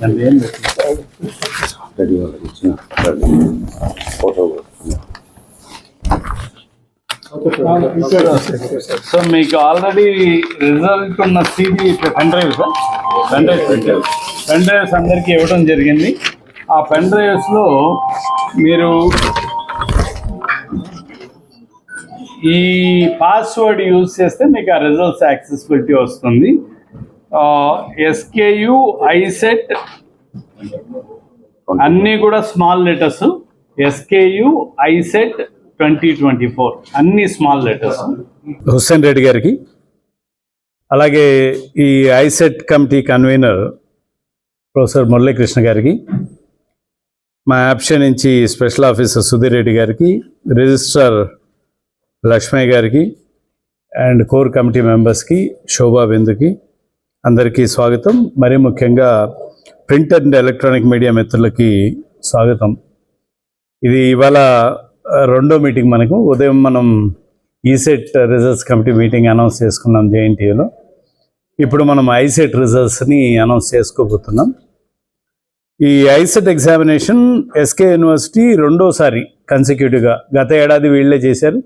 También. Por favor. So మీకు already result ఉన్న CD pen drive sir pen drives పెట్టారు. Pen drives అందరికీ ఇవ్వడం జరిగింది. ఆ పెన్ డ్రైవ్స్లో మీరు ఈ పాస్వర్డ్ యూజ్ చేస్తే మీకు ఆ రిజల్ట్స్ యాక్సెసిబిలిటీ వస్తుంది. ఎస్కేయు ఐసెట్ అన్నీ కూడా small letters SKU ICET twenty twenty four. అన్ని స్మాల్ లెటర్స్. హుస్సేన్ రెడ్డి గారికి. అలాగే ఈ ICET committee convener professor Muralikrishna గారికి. మా యాప్షన్ నుంచి స్పెషల్ ఆఫీసర్ సుధీర్ రెడ్డి గారికి రిజిస్ట్రార్ లక్ష్మయ్య గారికి అండ్ కోర్ కమిటీ మెంబర్స్కి శోభా బిందుకి అందరికీ స్వాగతం. మరీ ముఖ్యంగా ప్రింట్ అండ్ ఎలక్ట్రానిక్ మీడియా మిత్రులకి స్వాగతం. ఇది ఇవాళ రెండో మీటింగ్ మనకు. ఉదయం మనం ECET results committee meeting announce చేసుకున్నాం జేఎన్టీయూలో ఇప్పుడు మనం ఐసెట్ రిజల్ట్స్ని అనౌన్స్ చేసుకోబోతున్నాం. ఈ ఐసెట్ ఎగ్జామినేషన్ ఎస్కే యూనివర్సిటీ రెండోసారి కన్సిక్యూటివ్గా గత ఏడాది వీళ్ళే చేశారు.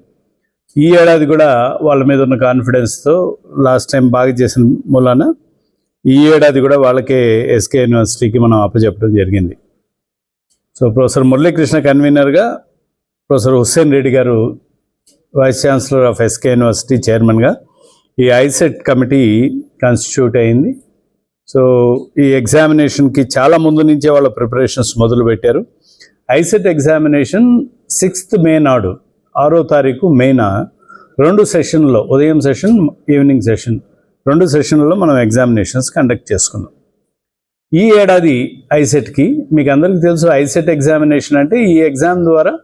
ఈ ఏడాది కూడా వాళ్ళ మీద ఉన్న కాన్ఫిడెన్స్తో లాస్ట్ టైం బాగా చేసిన మూలాన ఈ ఏడాది కూడా వాళ్ళకే ఎస్కే యూనివర్సిటీకి మనం అప్పచెప్పడం జరిగింది. సో ప్రొఫెసర్ మురళీకృష్ణ కన్వీనర్గా ప్రొఫెసర్ హుస్సేన్ రెడ్డి గారు vice chancellor of SK university చైర్మన్గా ఈ ఐసెట్ కమిటీ కాన్స్టిట్యూట్ అయింది. సో ఈ ఎగ్జామినేషన్కి చాలా ముందు నుంచే వాళ్ళ ప్రిపరేషన్స్ మొదలుపెట్టారు ఐసెట్ ఎగ్జామినేషన్ సిక్స్త్ మే నాడు ఆరో తారీఖు మేన రెండు సెషన్లో ఉదయం సెషన్ ఈవినింగ్ సెషన్ రెండు సెషన్లలో మనం ఎగ్జామినేషన్స్ కండక్ట్ చేసుకున్నాం. ఈ ఏడాది ఐసెట్కి మీకు అందరికీ తెలుసు ఐసెట్ ఎగ్జామినేషన్ అంటే ఈ ఎగ్జామ్ ద్వారా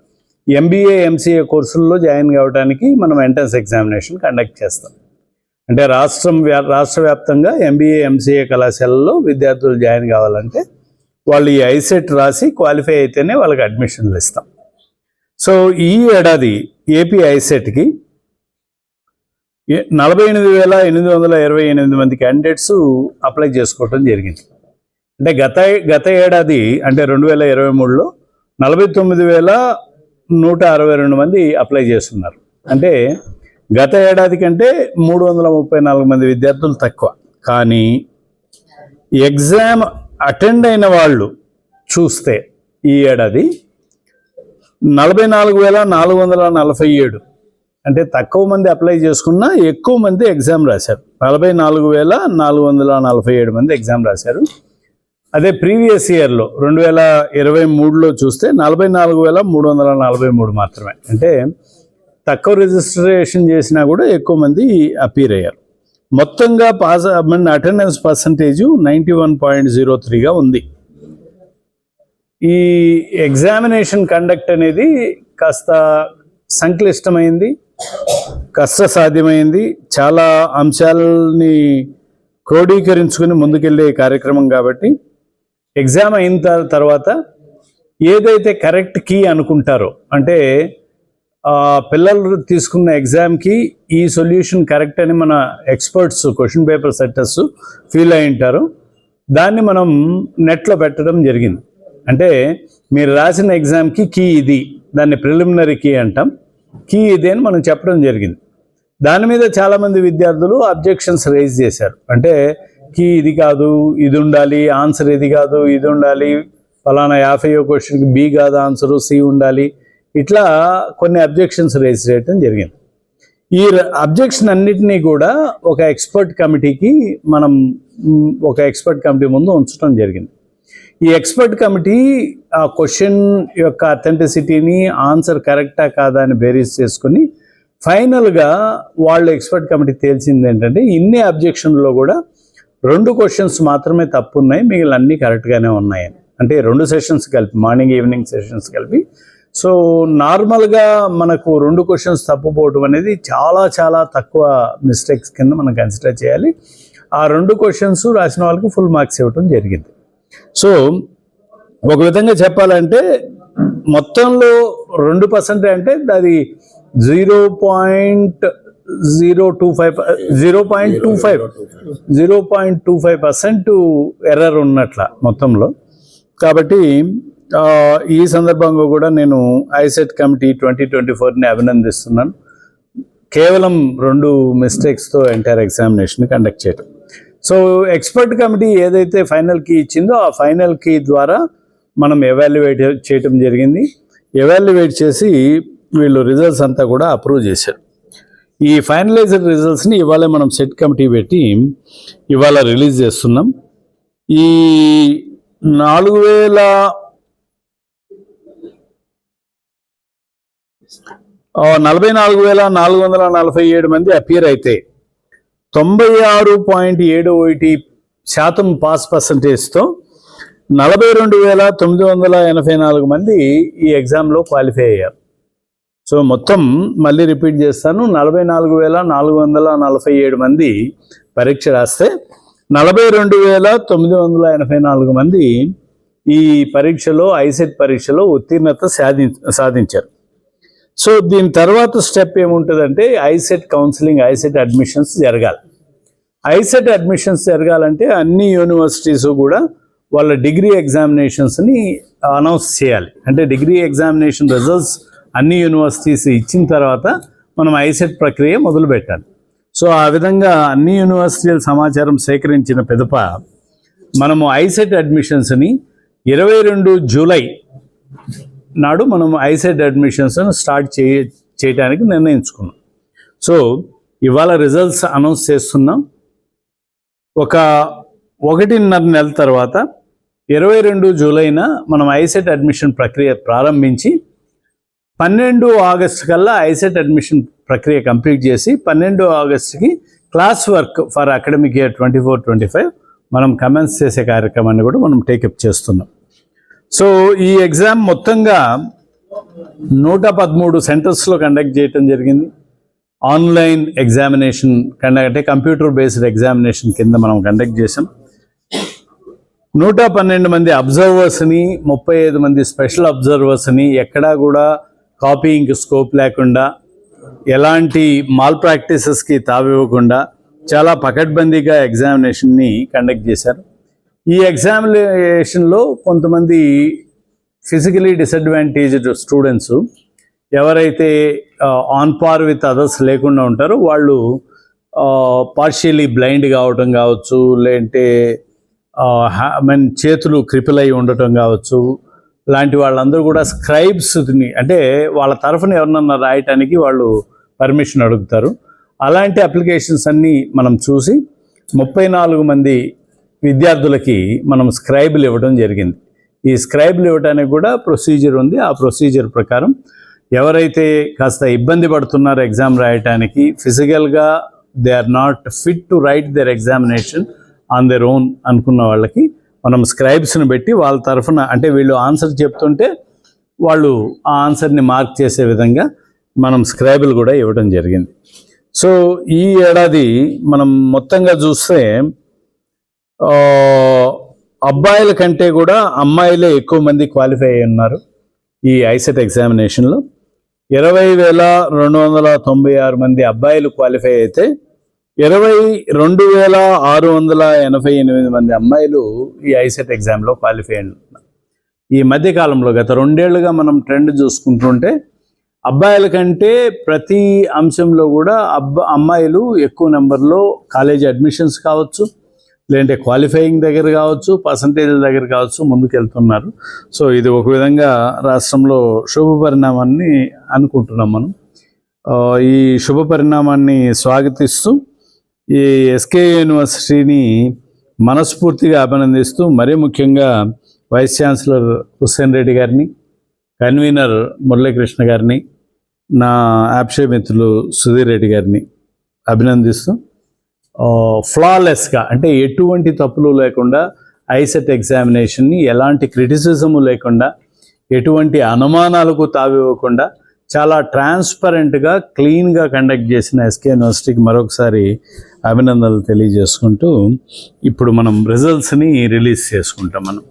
ఎంబీఏ ఎంసీఏ కోర్సుల్లో జాయిన్ కావడానికి మనం ఎంట్రన్స్ ఎగ్జామినేషన్ కండక్ట్ చేస్తాం. అంటే రాష్ట్రం వ్యా రాష్ట్ర వ్యాప్తంగా ఎంబీఏ ఎంసీఏ కళాశాలలో విద్యార్థులు జాయిన్ కావాలంటే వాళ్ళు ఈ ఐసెట్ రాసి క్వాలిఫై అయితేనే వాళ్ళకి అడ్మిషన్లు ఇస్తాం. సో ఈ ఏడాది ఏపీ ఐసెట్కి ఏ- నలభై ఎనిమిది వేల ఎనిమిది వందల ఇరవై ఎనిమిది మంది క్యాండిడేట్స్ అప్లై చేసుకోవటం జరిగింది. అంటే గత గత ఏడాది అంటే రెండు వేల ఇరవై మూడులో నలభై తొమ్మిది వేల నూట అరవై రెండు మంది అప్లై చేస్తున్నారు. అంటే గత ఏడాది కంటే మూడు వందల ముప్పై నాలుగు మంది విద్యార్థులు తక్కువ. కానీ ఎగ్జామ్ అటెండ్ అయిన వాళ్ళు చూస్తే ఈ ఏడాది నలభై నాలుగు వేల నాలుగు వందల నలభై ఏడు. అంటే తక్కువ మంది అప్లై చేసుకున్నా ఎక్కువ మంది ఎగ్జామ్ రాశారు. నలభై నాలుగు వేల నాలుగు వందల నలభై ఏడు మంది ఎగ్జామ్ రాశారు. అదే ప్రీవియస్ ఇయర్లో రెండు వేల ఇరవై మూడులో చూస్తే నలభై నాలుగు వేల మూడు వందల నలభై మూడు మాత్రమే. అంటే తక్కువ రిజిస్ట్రేషన్ చేసినా కూడా ఎక్కువ మంది అపీర్ అయ్యారు. మొత్తంగా పాస్ మన attendance percentage ninety one point zero త్రీగా ఉంది. ఈ ఎగ్జామినేషన్ కండక్ట్ అనేది కాస్త సంక్లిష్టమైంది కష్టసాధ్యమైంది చాలా అంశాలని క్రోడీకరించుకుని ముందుకెళ్ళే కార్యక్రమం కాబట్టి ఎగ్జామ్ అయిన తర్వాత ఏదైతే కరెక్ట్ కీ అనుకుంటారో అంటే పిల్లలు తీసుకున్న ఎగ్జామ్కి ఈ సొల్యూషన్ కరెక్ట్ అని మన experts question paper setters feel అయి ఉంటారు. దాన్ని మనం నెట్లో పెట్టడం జరిగింది. అంటే మీరు రాసిన ఎగ్జామ్కి కీ ఇది దాన్ని ప్రిలిమినరీ కీ అంటాం. కీ ఇది అని మనం చెప్పడం జరిగింది. దాని మీద చాలామంది విద్యార్థులు అబ్జెక్షన్స్ రేజ్ చేశారు. అంటే కీ ఇది కాదు ఇది ఉండాలి ఆన్సర్ ఇది కాదు ఇది ఉండాలి ఫలానా యాభై క్వశ్చన్కి బి కాదు ఆన్సరు సి ఉండాలి. ఇట్లా కొన్ని అబ్జెక్షన్స్ రేజ్ చేయడం జరిగింది. ఈ అబ్జెక్షన్ అన్నిటినీ కూడా ఒక ఎక్స్పర్ట్ కమిటీకి మనం ఒక ఎక్స్పర్ట్ కమిటీ ముందు ఉంచడం జరిగింది. ఈ ఎక్స్పర్ట్ కమిటీ ఆ క్వశ్చన్ యొక్క అథెంటిసిటీని ఆన్సర్ కరెక్టా కాదా అని బేరీస్ చేసుకుని ఫైనల్గా వాళ్ళు ఎక్స్పర్ట్ కమిటీ తేల్చింది ఏంటంటే ఇన్ని అబ్జెక్షన్లో కూడా రెండు క్వశ్చన్స్ మాత్రమే తప్పు ఉన్నాయి మిగిలిన అన్నీ కరెక్ట్గానే ఉన్నాయని అంటే రెండు సెషన్స్ కలిపి మార్నింగ్ ఈవినింగ్ సెషన్స్ కలిపి. సో నార్మల్గా మనకు రెండు క్వశ్చన్స్ తప్పుపోవటం అనేది చాలా చాలా తక్కువ మిస్టేక్స్ కింద మనం కన్సిడర్ చేయాలి. ఆ రెండు క్వశ్చన్స్ రాసిన వాళ్ళకి ఫుల్ మార్క్స్ ఇవ్వటం జరిగింది. సో ఒక విధంగా చెప్పాలంటే మొత్తంలో రెండు పర్సెంట్ అంటే అది zero point zero two five zero point two five zero point two five percent error ఉన్నట్ల మొత్తంలో. కాబట్టి ఈ సందర్భంగా కూడా నేను ఐసెట్ కమిటీ ట్వంటీ ట్వంటీ ఫోర్ని అభినందిస్తున్నాను. కేవలం రెండు మిస్టేక్స్తో ఎంటైర్ ఎగ్జామినేషన్ కండక్ట్ చేయడం సో ఎక్స్పర్ట్ కమిటీ ఏదైతే ఫైనల్ కీ ఇచ్చిందో ఆ ఫైనల్ కీ ద్వారా మనం ఎవాల్యుయేట్ చేయటం జరిగింది. ఎవాల్యుయేట్ చేసి వీళ్ళు రిజల్ట్స్ అంతా కూడా అప్రూవ్ చేశారు. ఈ ఫైనలైజర్ రిజల్ట్స్ని ఇవాళ మనం సెట్ కమిటీ పెట్టి ఇవాళ రిలీజ్ చేస్తున్నాం. ఈ నాలుగు వేల నలభై నాలుగు వేల నాలుగు వందల నలభై ఏడు మంది అపియర్ అయితే తొంభై ఆరు పాయింట్ ఏడు ఒకటి శాతం పాస్ పర్సంటేజ్తో నలభై రెండు వేల తొమ్మిది వందల ఎనభై నాలుగు మంది ఈ ఎగ్జామ్లో క్వాలిఫై అయ్యారు. సో మొత్తం మళ్ళీ రిపీట్ చేస్తాను. నలభై నాలుగు వేల నాలుగు వందల నలభై ఏడు మంది పరీక్ష రాస్తే నలభై రెండు వేల తొమ్మిది వందల ఎనభై నాలుగు మంది ఈ పరీక్షలో ఐసెట్ పరీక్షలో ఉత్తీర్ణత సాధి సాధించారు. సో దీని తర్వాత స్టెప్ ఏముంటుందంటే ఐసెట్ కౌన్సిలింగ్ ఐసెట్ అడ్మిషన్స్ జరగాలి. ఐసెట్ అడ్మిషన్స్ జరగాలంటే అన్ని యూనివర్సిటీస్ కూడా వాళ్ళ డిగ్రీ ఎగ్జామినేషన్స్ని అనౌన్స్ చేయాలి. అంటే డిగ్రీ ఎగ్జామినేషన్ రిజల్ట్స్ అన్ని యూనివర్సిటీస్ ఇచ్చిన తర్వాత మనం ఐసెట్ ప్రక్రియ మొదలు పెట్టాలి సో ఆ విధంగా అన్ని యూనివర్సిటీల సమాచారం సేకరించిన పిదప మనము ఐసెట్ అడ్మిషన్స్ని ఇరవై రెండు జూలై నాడు మనం ఐసెట్ అడ్మిషన్స్ను స్టార్ట్ చేయ చేయడానికి నిర్ణయించుకున్నాం. సో ఇవాళ రిజల్ట్స్ అనౌన్స్ చేస్తున్నాం. ఒక ఒకటిన్నర నెల తర్వాత ఇరవై రెండు జూలైన మనం ఐసెట్ అడ్మిషన్ ప్రక్రియ ప్రారంభించి పన్నెండు ఆగస్టు కల్లా ఐసెట్ అడ్మిషన్ ప్రక్రియ కంప్లీట్ చేసి పన్నెండు ఆగస్టుకి class work for academic year twenty four twenty five మనం కమెన్స్ చేసే కార్యక్రమాన్ని కూడా మనం టేకప్ చేస్తున్నాం. సో ఈ ఎగ్జామ్ మొత్తంగా నూట పదమూడు సెంటర్స్లో కండక్ట్ చేయటం జరిగింది. ఆన్లైన్ ఎగ్జామినేషన్ కండక్ట్ అంటే కంప్యూటర్ బేస్డ్ ఎగ్జామినేషన్ కింద మనం కండక్ట్ చేసాం నూట పన్నెండు మంది అబ్జర్వర్స్ని ముప్పై ఐదు మంది స్పెషల్ అబ్జర్వర్స్ని ఎక్కడా కూడా కాపీయింగ్ స్కోప్ లేకుండా ఎలాంటి మాల్ ప్రాక్టీసెస్కి తావివ్వకుండా చాలా పకడ్బందీగా ఎగ్జామినేషన్ని కండక్ట్ చేశారు. ఈ ఎగ్జామినేషన్లో కొంతమంది ఫిజికలీ డిసడ్వాంటేజ్డ్ స్టూడెంట్స్ ఎవరైతే ఆన్ పార్ విత్ అదర్స్ లేకుండా ఉంటారో వాళ్ళు పార్షియలీ బ్లైండ్ కావటం కావచ్చు లేదంటే మీన్ చేతులు క్రిపిల్ అయి ఉండటం కావచ్చు లాంటి వాళ్ళందరూ కూడా స్క్రైబ్స్ని అంటే వాళ్ళ తరఫున ఎవరినన్నా రాయటానికి వాళ్ళు పర్మిషన్ అడుగుతారు. అలాంటి అప్లికేషన్స్ అన్నీ మనం చూసి ముప్పై నాలుగు మంది విద్యార్థులకి మనం స్క్రైబులు ఇవ్వడం జరిగింది. ఈ స్క్రైబులు ఇవ్వడానికి కూడా ప్రొసీజర్ ఉంది. ఆ ప్రొసీజర్ ప్రకారం ఎవరైతే కాస్త ఇబ్బంది పడుతున్నారో ఎగ్జామ్ రాయటానికి ఫిజికల్గా they are not fit to write their examination on their own అనుకున్న వాళ్ళకి మనం స్క్రైబ్స్ని పెట్టి వాళ్ళ తరఫున అంటే వీళ్ళు ఆన్సర్ చెప్తుంటే వాళ్ళు ఆ ఆన్సర్ని మార్క్ చేసే విధంగా మనం స్క్రైబులు కూడా ఇవ్వడం జరిగింది. సో ఈ ఏడాది మనం మొత్తంగా చూస్తే అబ్బాయిల కంటే కూడా అమ్మాయిలే ఎక్కువ మంది క్వాలిఫై అయి ఉన్నారు ఈ ఐసెట్ ఎగ్జామినేషన్లో ఇరవై వేల రెండు వందల తొంభై ఆరు మంది అబ్బాయిలు క్వాలిఫై అయితే ఇరవై రెండు వేల ఆరు వందల ఎనభై ఎనిమిది మంది అమ్మాయిలు ఈ ఐసెట్ ఎగ్జామ్లో క్వాలిఫై అంటున్నారు ఈ మధ్యకాలంలో గత రెండేళ్ళుగా మనం ట్రెండ్ చూసుకుంటుంటే అబ్బాయిల కంటే ప్రతి అంశంలో కూడా అబ్బా అమ్మాయిలు ఎక్కువ నెంబర్లో కాలేజీ అడ్మిషన్స్ కావచ్చు లేదంటే క్వాలిఫైయింగ్ దగ్గర కావచ్చు పర్సంటేజ్ల దగ్గర కావచ్చు ముందుకెళ్తున్నారు. సో ఇది ఒక విధంగా రాష్ట్రంలో శుభ పరిణామాన్ని అనుకుంటున్నాం మనం. ఈ శుభ పరిణామాన్ని స్వాగతిస్తూ ఈ ఎస్కే యూనివర్సిటీని మనస్ఫూర్తిగా అభినందిస్తూ మరీ ముఖ్యంగా వైస్ ఛాన్సలర్ హుస్సేన్ రెడ్డి గారిని కన్వీనర్ మురళీకృష్ణ గారిని నా యాప్షే మిత్రులు సుధీర్ రెడ్డి గారిని అభినందిస్తూ ఫ్లాలెస్గా అంటే ఎటువంటి తప్పులు లేకుండా ఐసెట్ ఎగ్జామినేషన్ని ఎలాంటి క్రిటిసిజము లేకుండా ఎటువంటి అనుమానాలకు తావివ్వకుండా చాలా ట్రాన్స్పరెంట్గా క్లీన్గా కండక్ట్ చేసిన ఎస్కే యూనివర్సిటీకి మరొకసారి అభినందనలు తెలియజేసుకుంటూ ఇప్పుడు మనం రిజల్ట్స్ని రిలీజ్ చేసుకుంటాం మనం.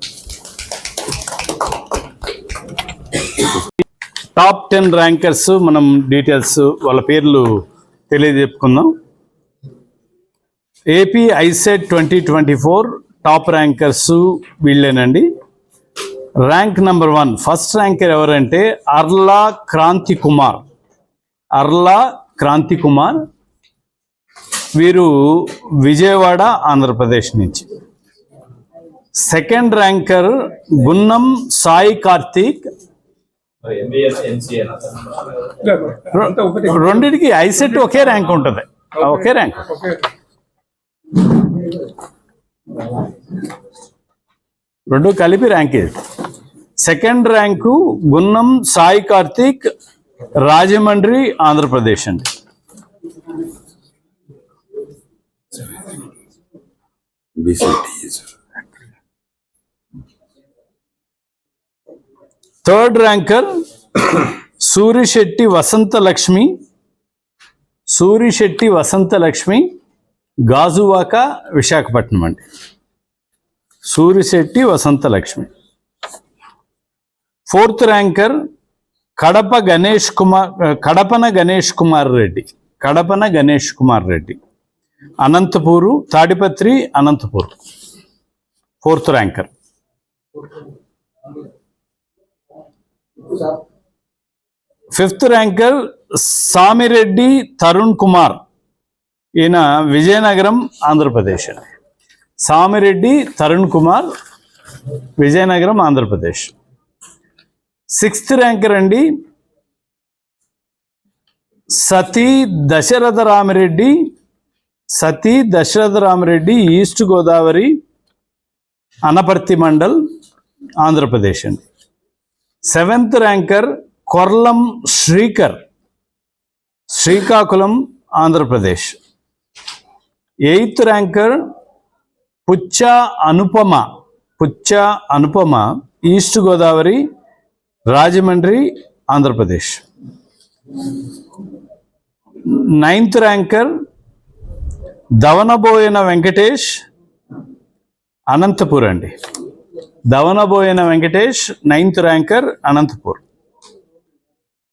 టాప్ టెన్ ర్యాంకర్స్ మనం డీటెయిల్స్ వాళ్ళ పేర్లు తెలియజెప్పుకుందాం. AP ICET twenty twenty four top rankers వీళ్ళేనండి. Rank number one first ranker ఎవరంటే అర్లా క్రాంతి కుమార్ అర్లా క్రాంతి కుమార్ వీరు విజయవాడ ఆంధ్రప్రదేశ్ నుంచి. Second ranker Gunnam Sai Karthik. రెండిటికి ఐసెట్ ఒకే ర్యాంక్ ఉంటుంది. ఒకే ర్యాంక్ రెండు కలిపి ర్యాంకే సెకండ్ ర్యాంకు గున్నం సాయి కార్తీక్ రాజమండ్రి ఆంధ్రప్రదేశ్ అండి. థర్డ్ ర్యాంకర్ సూరిశెట్టి వసంత లక్ష్మి సూరిశెట్టి వసంత లక్ష్మి గాజువాక విశాఖపట్నం అండి. Surisetty Vasanthalakshmi fourth ranker Kadapa Ganesh Kumar Kadapana Ganesh Kumar Reddy. Kadapana Ganesh Kumar Reddy. Anantapur Tadipatri Anantapur. Fourth ranker. Fifth ranker Samireddy Tarun Kumar. ఈయన విజయనగరం ఆంధ్రప్రదేశ్. అండి Samireddy Tarun Kumar Vizianagaram Andhra Pradesh. Sixth ranker అండి సతీ దశరథ రామిరెడ్డి సతీ Dasaratha Ramireddy east Godavari Anaparthi mandal Andhra Pradesh అండి. Seventh ranker Korlam Srikar Srikakulam Andhra Pradesh. Eighth ranker Puchcha Anupama Puchcha Anupama east Godavari Rajahmundry Andhra Pradesh. Ninth ranker Davanaboina Venkatesh Anantapur అండి. Davanaboina Venkatesh ninth ranker Anantapur.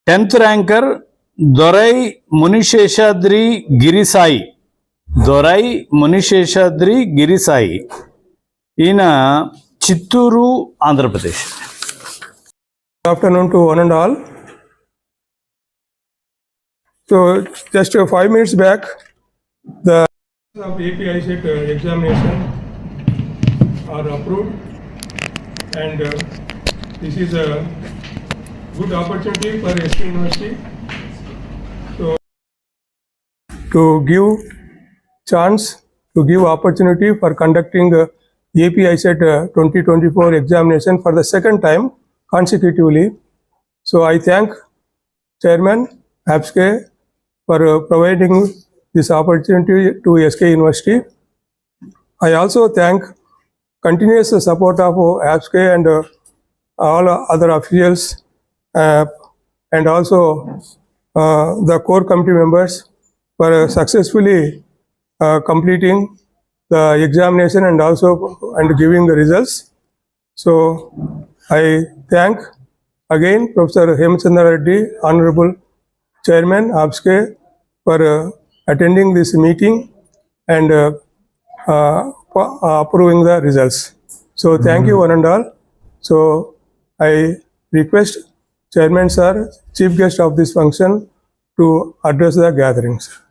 Tenth ranker Dorai Munisheshadri Girisai. దొరై మునిశేషాద్రి గిరిసాయి ఈయన Chittoor Andhra Pradesh Good afternoon to one and all. So just uh, five minutes back, the of API set uh, examination are approved and uh, this is a good opportunity for SK University to to give chance to give opportunity for conducting uh, API set uh, 2024 examination for the second time consecutively. So I thank Chairman APSCE for uh, providing this opportunity to SK University. I also thank continuous support of uh, APSCE and uh, all other officials uh, and also uh, the core committee members for uh, successfully uh, completing the examination and also and giving the results. So I thank again Professor Hemchandra Reddy, Honorable Chairman APSCE for uh, attending this meeting and uh, uh, uh, approving the results. So thank you one and all. So I request Chairman Sir, Chief Guest of this function to address the gatherings.